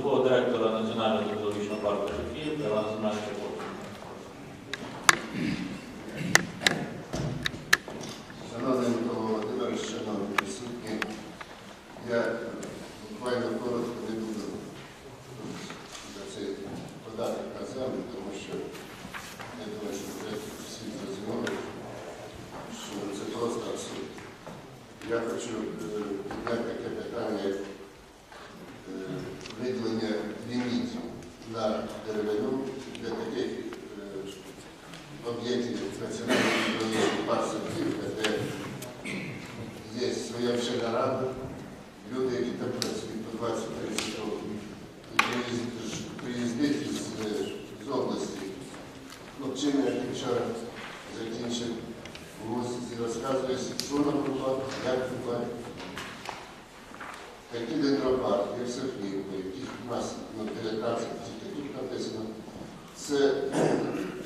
Слово директора Національного зоологічного парку Шефіївка Івана Семеновича Попова. Шановний Микола Володимирович, шановні присутні, я буквально коротко не буду за цей податок на землю, тому що я думаю, що вже всі зрозуміли, що це просто абсурд. Я хочу е, підняти об'єктів екологічного парку Садківка, де є своя вчена рада, люди, які там працюють по 20-30 років, приїздити з, області. Хлопчина, який вчора закінчив вуз і розказує, що на група, як група, який дендропарк, як Софіївка, яких у нас ну, 19 тільки тут написано. Це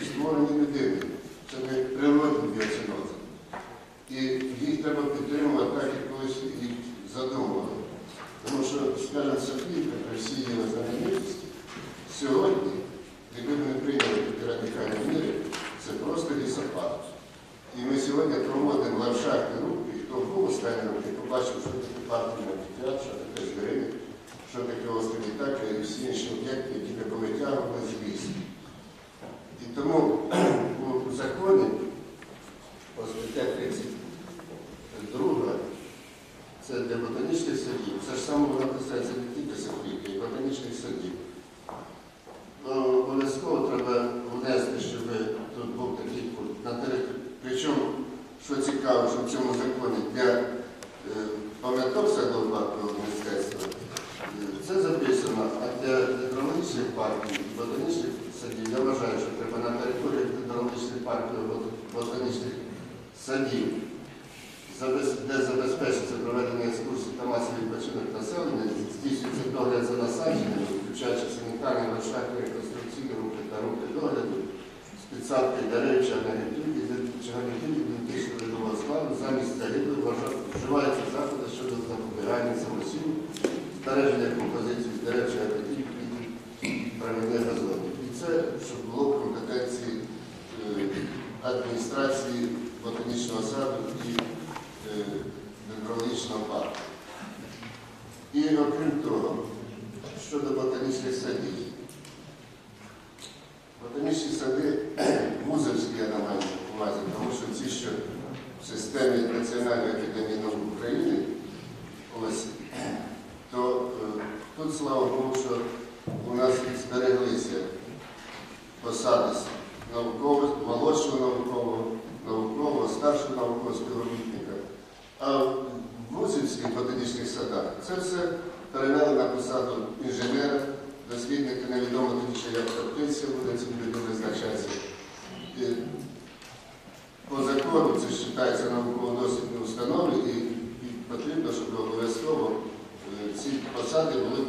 створені людини, це не природні біоцинози. І їх треба підтримувати так, як колись їх задумували. Тому що, скажімо, Софійка при всій її знаменитості сьогодні, якби ми не прийняли такі радикальні міри, це просто лісопарк. І ми сьогодні проводимо ландшафтні рухи, і хто був останній роки, побачив, що таке Кітят, що таке Згрини, що таке острів Ітака і всі інші об'єкти, які ми повитягували з лісу. І тому у законі по стаття 32 це для ботанічних садів. Це ж саме воно касається не тільки садів, і ботанічних садів. Ну, Обов'язково треба внести, щоб тут був такий пункт. На території. Причому, що цікаво, що в цьому законі для е, пам'яток садово-паркового мистецтва е, це записано, а для гідрологічних парків і ботанічних садів я вважаю, що треба на території гідрологічних парків і ботанічних садів, де забезпечиться проведення екскурсій та масовий відпочинок населення, здійснюється догляд за насадженнями, включаючи санітарні ландшафтні реконструкційні рухи та рухи догляду, з підсадки дерев агрегативів генетичного видового складу, замість загиблих вживаються заходи щодо запобігання самосів, збереження композиції з дерев агрегативів і правильних газонів. І це, щоб було в компетенції е, адміністрації ботанічного саду і е, парку. І окрім того, щодо ботанічних садів. Ботанічні сади вузовські, я на увазі, тому що ці, що в системі Національної академії наук України, ось, то е, тут, слава Богу, що А в вузівських ботанічних садах це все перевели на посаду інженера, дослідника, невідомо тоді, що як птиця буде цим людям визначатися. По закону це вважається науково-дослідною установою і, і потрібно, щоб обов'язково е, ці посади були